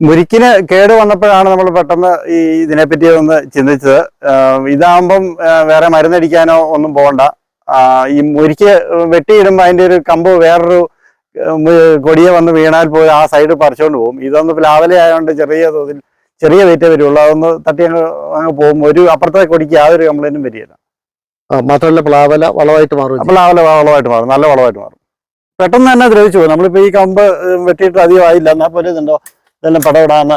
മുരിക്കിന് കേട് വന്നപ്പോഴാണ് നമ്മൾ പെട്ടെന്ന് ഈ ഇതിനെപ്പറ്റി ഒന്ന് ചിന്തിച്ചത്. ഇതാകുമ്പം വേറെ മരുന്നടിക്കാനോ ഒന്നും പോകണ്ട. ഈ മുരിക്ക് വെട്ടിയിടുമ്പോൾ അതിന്റെ ഒരു കമ്പ് വേറൊരു കൊടിയെ വന്ന് വീണാൽ പോയി ആ സൈഡ് പറിച്ചുകൊണ്ട് പോകും. ഇതൊന്ന് പ്ലാവല ആയതുകൊണ്ട് ചെറിയ തോതിൽ ചെറിയ വെയിറ്റേ വരുള്ളൂ. അതൊന്ന് തട്ടി അങ്ങ് അങ്ങ് പോകും. ഒരു അപ്പുറത്തെ കൊടിക്ക് യാതൊരു കംപ്ലൈന്റും വരികയില്ല മാത്രമല്ല പ്ലാവല വളമായിട്ട് മാറും പ്ലാവല വളമായിട്ട് മാറും. നല്ല വളമായിട്ട് മാറും. പെട്ടെന്ന് തന്നെ ദ്രവിച്ചു പോകും നമ്മളിപ്പോൾ ഈ കമ്പ് വെട്ടിയിട്ട് അധികം ആയില്ല എന്നാൽ പോലും ഇതുണ്ടോ? ഇതെല്ലാം പടവിടാന്ന്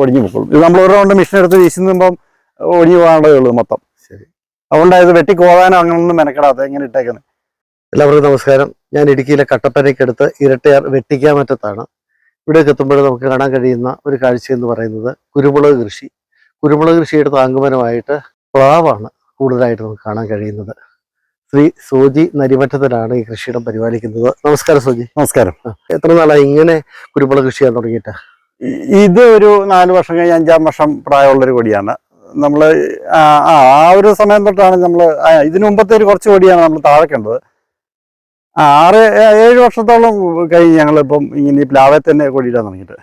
ഒടിഞ്ഞു പോകും ഇത് നമ്മൾ ഒരു റൗണ്ട് മെഷീൻ എടുത്ത് വീശുമ്പം ഒടിഞ്ഞു പോകാനുള്ളതേ ഉള്ളൂ മൊത്തം. ശരി. അതുകൊണ്ടാണ് ഇത് വെട്ടി കോവാനോ അങ്ങനൊന്നും മെനക്കെടാത്ത എങ്ങനെ ഇട്ടേക്കുന്നത്. എല്ലാവർക്കും നമസ്കാരം. ഞാൻ ഇടുക്കിയിലെ കട്ടപ്പനയ്ക്കടുത്ത് ഇരട്ടയാർ വെട്ടിക്കാമറ്റത്താണ്. ഇവിടേക്ക് എത്തുമ്പോൾ നമുക്ക് കാണാൻ കഴിയുന്ന ഒരു കാഴ്ച എന്ന് പറയുന്നത് കുരുമുളക് കൃഷി. കുരുമുളക് കൃഷിയുടെ താങ്കുമനമായിട്ട് പ്ലാവാണ് കൂടുതലായിട്ട് നമുക്ക് കാണാൻ കഴിയുന്നത്. ശ്രീ സോജി നരിമറ്റത്തിലാണ് ഈ കൃഷിയിടം പരിപാലിക്കുന്നത്. നമസ്കാരം സോജി. നമസ്കാരം. എത്ര നാളായി ഇങ്ങനെ കുരുമുളക് കൃഷി ചെയ്യാൻ തുടങ്ങിയിട്ട്? ഇത് ഒരു നാല് വർഷം കഴിഞ്ഞ് അഞ്ചാം വർഷം പ്രായമുള്ളൊരു കൊടിയാണ്. നമ്മൾ ആ ആ ഒരു സമയം തൊട്ടാണ് നമ്മൾ ഇതിനു മുമ്പത്തെ ഒരു കുറച്ച് കൊടിയാണ് നമ്മൾ താഴെ കണ്ടത് ആറ് ഏഴ് വർഷത്തോളം കഴിഞ്ഞ് ഞങ്ങളിപ്പം ഇങ്ങനെ ഈ പ്ലാവെ തന്നെ കൊടിയിടാൻ തുടങ്ങിയിട്ട്.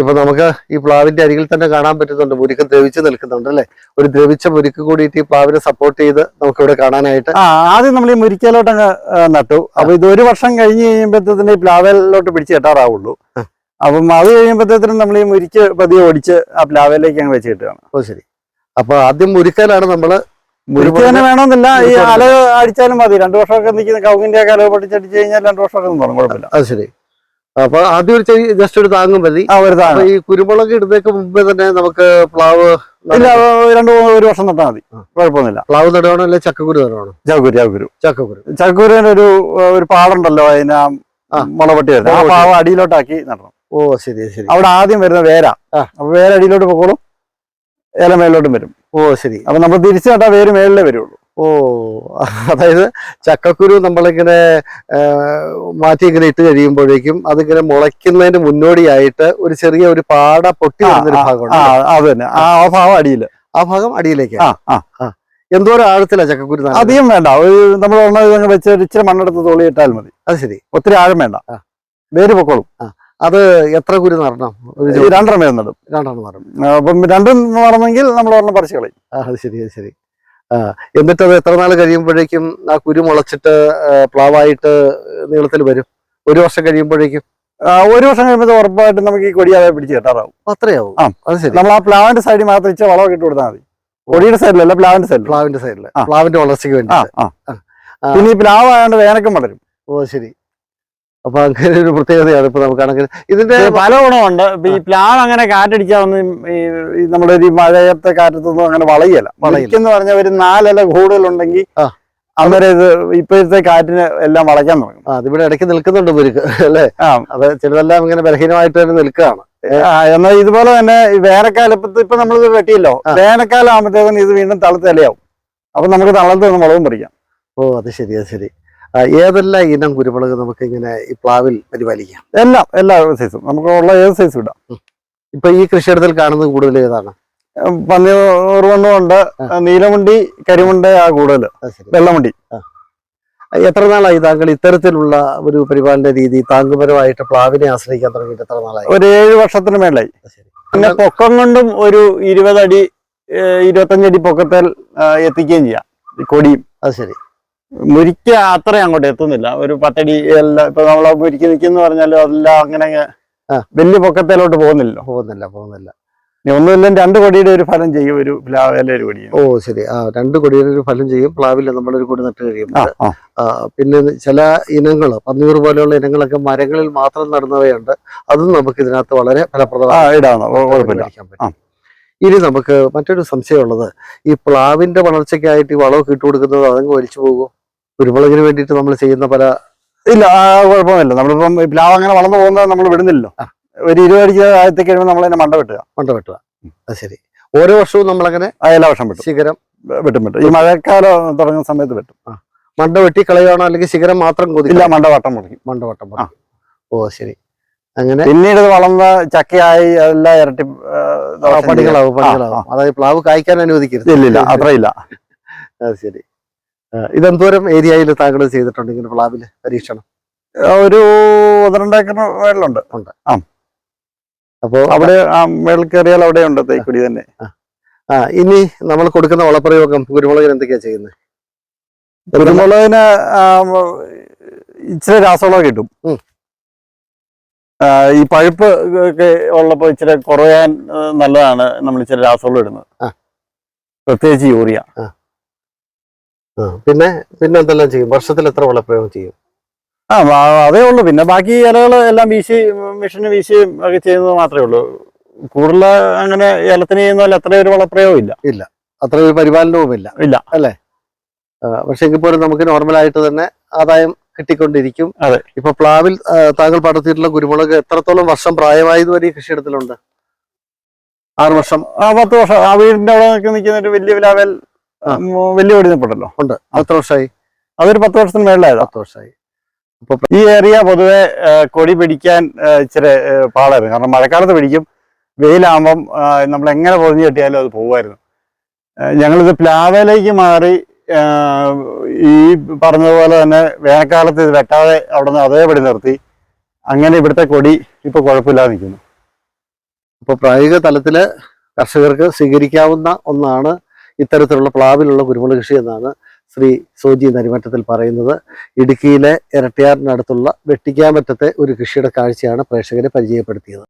ഇപ്പൊ നമുക്ക് ഈ പ്ലാവിന്റെ അരികിൽ തന്നെ കാണാൻ പറ്റുന്നുണ്ട്. മുരുക്ക് ദ്രവിച്ച് നിൽക്കുന്നുണ്ട് അല്ലെ? ഒരു ദ്രവിച്ച മുരുക്ക് കൂടിയിട്ട് ഈ പ്ലാവിനെ സപ്പോർട്ട് ചെയ്ത് നമുക്ക് ഇവിടെ കാണാനായിട്ട് ആ ആദ്യം നമ്മൾ ഈ മുരിക്കലോട്ട് അങ്ങ് നട്ടു. അപ്പൊ ഇത് ഒരു വർഷം കഴിഞ്ഞ് കഴിയുമ്പോഴത്തേന് ഈ പ്ലാവലിലോട്ട് പിടിച്ച് കെട്ടാറാവുള്ളൂ. അപ്പം അത് കഴിയുമ്പോഴത്തേനും നമ്മൾ ഈ മുരിക്ക് പതിയെ ഓടിച്ച് ആ പ്ലാവലിലേക്ക് അങ്ങ് വെച്ച് കിട്ടുകയാണ്. ഓ ശരി. അപ്പൊ ആദ്യം മുരുക്കലാണ് നമ്മൾ മുരിക്ക് തന്നെ വേണമെന്നില്ല. ഈ അല അടിച്ചാലും മതി. രണ്ടു വർഷമൊക്കെ നിൽക്കുന്ന കൗങ്ങിന്റെ ഒക്കെ അല പൊട്ടിച്ചടിച്ച് കഴിഞ്ഞാൽ രണ്ടു വർഷമൊക്കെ നിന്നോളും. കുഴപ്പമില്ല. അത് ശരി. അപ്പൊ ആദ്യം ഒരു ജസ്റ്റ് ഒരു താങ്ങും മതി. ഈ കുരുമുളക് ഇടുന്നേക്ക് മുമ്പേ തന്നെ നമുക്ക് പ്ലാവ് ഇല്ല രണ്ടു ഒരു വർഷം നട്ടാൽ മതി. കുഴപ്പമൊന്നുമില്ല. പ്ലാവ് നടുവാണോ അല്ലെ ചക്കക്കുരു നടുവാണോ? ചക്കുരു ചക്കുരു ചക്കക്കുരു. ചക്കുരുവിന് ഒരു ഒരു പാടുണ്ടല്ലോ അതിന് ആ. മുളപൊട്ടി വരുന്നത്. ആ പാവ് അടിയിലോട്ടാക്കി നടണം. ഓ ശരി ശരി. അവിടെ ആദ്യം വരുന്ന വേര. അപ്പൊ വേര അടിയിലോട്ട് പൊക്കോളും ഇല മേളിലോട്ടും വരും. ഓ ശരി. അപ്പൊ നമ്മൾ തിരിച്ചു നട്ടാൽ വേര് മേളിലേ വരുള്ളൂ. ഓ അതായത് ചക്കക്കുരു നമ്മളിങ്ങനെ മാറ്റി ഇങ്ങനെ ഇട്ട് കഴിയുമ്പോഴേക്കും അതിങ്ങനെ മുളയ്ക്കുന്നതിന് മുന്നോടിയായിട്ട് ഒരു ചെറിയ ഒരു പാട പൊട്ടി വന്നൊരു വരുന്നൊരു അതന്നെ ഭാഗമുണ്ട്. ആ അത് തന്നെ. ആ ഭാഗം അടിയിൽ ആ ഭാഗം അടിയിലേക്ക്. എന്തോരം ആഴത്തിലാ ചക്കക്കുരു? അധികം വേണ്ട. ഒരു നമ്മൾ ഇതങ്ങ് വെച്ച് ഇച്ചിരി മണ്ണെടുത്ത് തോളി ഇട്ടാൽ മതി. അത് ശരി. ഒത്തിരി ആഴം വേണ്ട. വേര് പൊക്കോളും. അത് എത്ര കുരു നടണം? രണ്ടെണ്ണം വേണം നടും രണ്ടെണ്ണം നടണം. അപ്പം രണ്ടും നടന്നെങ്കിൽ നമ്മൾ ഒരെണ്ണം പറിച്ചു കളയും. ആ അത് ശരി അത് ശരി. എന്നിട്ട് അത് എത്ര നാൾ കഴിയുമ്പോഴേക്കും ആ കുരു മുളച്ചിട്ട് പ്ലാവായിട്ട് നീളത്തിൽ വരും? ഒരു വർഷം കഴിയുമ്പോഴേക്കും? ഒരു വർഷം കഴിയുമ്പോൾ ഉറപ്പായിട്ടും നമുക്ക് ഈ കൊടിയാതെ പിടിച്ച് കെട്ടാറാവും. അത്രയാവും. ആ. അത് ശരി. നമ്മൾ ആ പ്ലാവിന്റെ സൈഡിൽ മാത്രം ഇച്ചിരി വളം ഇട്ട് കൊടുത്താൽ മതി. കൊടിയുടെ സൈഡിലല്ല പ്ലാവിന്റെ സൈഡിൽ. പ്ലാവിന്റെ സൈഡിൽ പ്ലാവിന്റെ വളർച്ചയ്ക്ക് വേണ്ടി. പിന്നെ ഈ പ്ലാവ് ആയതുകൊണ്ട് വേനക്കം വളരും. ഓ ശരി. അപ്പൊ അങ്ങനെ ഒരു പ്രത്യേകതയാണ് ഇപ്പൊ നമുക്ക് ആണെങ്കിൽ ഇതിന്റെ ഇത് പല ഗുണമുണ്ട്. ഈ പ്ലാവ് അങ്ങനെ കാറ്റടിച്ചാൽ ഈ ഈ നമ്മുടെ ഒരു മഴയത്തെ കാറ്റത്തൊന്നും അങ്ങനെ വളയല്ല. വളയ്ക്കെന്ന് പറഞ്ഞ ഒരു നാലല കൂടുതലുണ്ടെങ്കിൽ. അന്നേരം ഇത് ഇപ്പോഴത്തെ കാറ്റിന് എല്ലാം വളയ്ക്കാൻ തുടങ്ങും. അതിവിടെ ഇടയ്ക്ക് നിൽക്കുന്നുണ്ട് മുരുക്ക് അല്ലേ? ആ. അത് ചിലതെല്ലാം ഇങ്ങനെ ബലഹീനമായിട്ട് തന്നെ നിൽക്കുകയാണ്. എന്നാൽ ഇതുപോലെ തന്നെ വേനൽക്കാലം ഇപ്പൊ ഇപ്പൊ നമ്മളിത് വെട്ടിയല്ലോ. വേനൽക്കാലം ആകുമ്പോഴത്തേക്കും ഇത് വീണ്ടും തളത്തിലയാവും അപ്പൊ നമുക്ക് തളത്തിൽ നിന്ന് മുളകും പറിക്കാം ഓ അത് ശരി അത് ശരി. ഏതെല്ലാം ഇനം കുരുമുളക് നമുക്ക് ഇങ്ങനെ ഈ പ്ലാവിൽ പരിപാലിക്കാം? എല്ലാം എല്ലാ സൈസും നമുക്ക് ഉള്ള ഏത് സൈസും ഇടാം. ഇപ്പൊ ഈ കൃഷിയിടത്തിൽ കാണുന്നത് കൂടുതൽ ഏതാണ്? പന്നി ഉണ്ട്. നീലമുണ്ടി കരിമുണ്ട ആ കൂടുതൽ. വെള്ളമുണ്ടി. എത്ര നാളായി താങ്കൾ ഇത്തരത്തിലുള്ള ഒരു പരിപാലന രീതി താങ്കുപരമായിട്ട് പ്ലാവിനെ ആശ്രയിക്കാൻ തുടങ്ങിയിട്ട് എത്ര നാളായി? ഒരു ഏഴ് വർഷത്തിന് മേളായി പിന്നെ പൊക്കം കൊണ്ടും ഒരു ഇരുപതടി ഇരുപത്തഞ്ചടി പൊക്കത്തിൽ എത്തിക്കുകയും ചെയ്യാം. കൊടിയും. അത് ശരി. മുരിക്ക അത്ര അങ്ങോട്ട് എത്തുന്നില്ല. ഒരു പത്തടി എല്ലാം ഇപ്പൊ നമ്മൾ മുരിക്ക് നിൽക്കുന്ന പറഞ്ഞാലും അതെല്ലാം അങ്ങനെ. വലിയ പൊക്കത്തിലോട്ട് പോകുന്നില്ല പോകുന്നില്ല. പോകുന്നില്ല ഒന്നുമില്ല രണ്ട് കൊടിയുടെ ഒരു ഫലം ചെയ്യും ഒരു പ്ലാവിലെ ഒരു കൊടിയും ഓ ശരി. ആ രണ്ട് കൊടിയുടെ ഒരു ഫലം ചെയ്യും പ്ലാവിൽ നമ്മളൊരു കൊടി നട്ട് കഴിയും. കഴിയുമ്പോൾ പിന്നെ ചില ഇനങ്ങൾ പന്നീർ പോലെയുള്ള ഇനങ്ങളൊക്കെ മരങ്ങളിൽ മാത്രം നടുന്നവയുണ്ട്. അതും നമുക്ക് ഇതിനകത്ത് വളരെ ഫലപ്രദമാണ്. ഇനി നമുക്ക് മറ്റൊരു സംശയമുള്ളത് ഈ പ്ലാവിന്റെ വളർച്ചയ്ക്കായിട്ട് ഈ വളവ് കിട്ടുകൊടുക്കുന്നത് അതങ്ങ് വലിച്ചു പോകുമോ? കുരുമുളകിന് വേണ്ടിയിട്ട് നമ്മൾ ചെയ്യുന്ന പല ഇല്ല ആ കുഴപ്പമില്ല നമ്മളിപ്പം പ്ലാവ് അങ്ങനെ വളർന്നു പോകുന്നത് നമ്മൾ വിടുന്നില്ലല്ലോ. ഒരു ഇരുപതടിക്ക് ആഴത്തിൽ കഴിയുമ്പോൾ നമ്മൾ അതിനെ മണ്ട വെട്ടുക. മണ്ട വെട്ടുക. അത് ശരി. ഓരോ വർഷവും നമ്മളങ്ങനെ എല്ലാ വർഷം വെട്ടും. ശിഖരം വെട്ടും വെട്ടും. ഈ മഴക്കാലം തുടങ്ങുന്ന സമയത്ത് വെട്ടും. മണ്ട വെട്ടി കളയുകയാണോ അല്ലെങ്കിൽ ശിഖരം മാത്രം ഇല്ല കൊതിക്കില്ല മണ്ട വട്ടം മണ്ടവട്ടം. ഓ ശരി. അങ്ങനെ പിന്നീട് വളർന്ന ചക്കയായി അതെല്ലാം ഇരട്ടി പണികളാവും പണികളാവും. അതായത് പ്ലാവ് കായ്ക്കാൻ അനുവദിക്കരുത്. ഇല്ല അത്രയില്ല. അത് ശരി. ഇതെന്തോരം ഏരിയയിൽ താങ്കൾ ചെയ്തിട്ടുണ്ട് ഇങ്ങനെ പ്ലാവിൽ പരീക്ഷണം? ഒരു ഒന്ന് രണ്ട് ഏക്കർ മേളിലുണ്ട്. ഉണ്ട്. ആ. അപ്പോൾ അവിടെ ആ മേളിൽ കയറിയാൽ അവിടെ ഉണ്ട് തൈക്കുടി തന്നെ. ആ. ഇനി നമ്മൾ കൊടുക്കുന്ന വളപ്രയോഗം കുരുമുളകിന് എന്തൊക്കെയാ ചെയ്യുന്നത്? കുരുമുളകിന് ഇച്ചിരി രാസവളം കിട്ടും. ഈ പഴുപ്പ് ഒക്കെ ഉള്ളപ്പോ ഇച്ചിരി കുറയാൻ നല്ലതാണ് നമ്മൾ ഇച്ചിരി രാസവളം ഇടുന്നത്. പ്രത്യേകിച്ച് യൂറിയ. പിന്നെ പിന്നെ എന്തെല്ലാം ചെയ്യും? വർഷത്തിൽ എത്ര വളപ്രയോഗം ചെയ്യും? ആ അതേ ഉള്ളൂ. പിന്നെ ബാക്കി ഇലകൾ എല്ലാം വീശി മെഷീന് വീശിയും ഒക്കെ ചെയ്യുന്നത് മാത്രമേ ഉള്ളൂ. കൂടുതൽ അങ്ങനെ ഏലത്തിന് ചെയ്യുന്ന പോലെ അത്ര ഒരു വളപ്രയോഗം ഇല്ല. അത്ര ഒരു പരിപാലനവും ഇല്ല. ഇല്ല അല്ലേ പക്ഷെ എങ്കിൽ പോലും നമുക്ക് നോർമലായിട്ട് തന്നെ ആദായം കിട്ടിക്കൊണ്ടിരിക്കും. അതെ. ഇപ്പൊ പ്ലാവിൽ താങ്കൾ പടർത്തിയിട്ടുള്ള കുരുമുളക് എത്രത്തോളം വർഷം പ്രായമായതുവരെ കൃഷിയിടത്തിലുണ്ട്? ആറ് വർഷം. ആ പത്ത് വർഷം. ആ വീടിന്റെ അവിടെ നിൽക്കുന്ന ഒരു വലിയ വിലാവൽ ആ. വലിയ വീട് നിപ്പുണ്ടല്ലോ ഉണ്ട്. എത്ര വർഷമായി അതൊരു പത്ത് വർഷത്തിന് മേളിലായതാ. പത്ത് വർഷമായി അപ്പൊ ഈ ഏരിയ പൊതുവെ കൊടി പിടിക്കാൻ ഇച്ചിരി പാടായിരുന്നു. കാരണം മഴക്കാലത്ത് പിടിക്കും. വെയിലാകുമ്പം നമ്മൾ എങ്ങനെ പൊതിഞ്ഞു കെട്ടിയാലും അത് പോകുമായിരുന്നു ഞങ്ങളിത് പ്ലാവയിലേക്ക് മാറി ഈ പറഞ്ഞതുപോലെ തന്നെ വേനൽക്കാലത്ത് ഇത് വെട്ടാതെ അവിടെ നിന്ന് അതേപടി നിർത്തി. അങ്ങനെ ഇവിടുത്തെ കൊടി ഇപ്പൊ കുഴപ്പമില്ലാതെ നിൽക്കുന്നു. അപ്പോൾ പ്രായോഗിക തലത്തിൽ കർഷകർക്ക് സ്വീകരിക്കാവുന്ന ഒന്നാണ് ഇത്തരത്തിലുള്ള പ്ലാവിലുള്ള കുരുമുളക് കൃഷി എന്നാണ് ശ്രീ സോജി നരിമറ്റത്തിൽ പറയുന്നത്. ഇടുക്കിയിലെ ഇരട്ടിയാറിനടുത്തുള്ള വെട്ടിക്കാമറ്റത്തെ ഒരു കൃഷിയുടെ കാഴ്ചയാണ് പ്രേക്ഷകരെ പരിചയപ്പെടുത്തിയത്.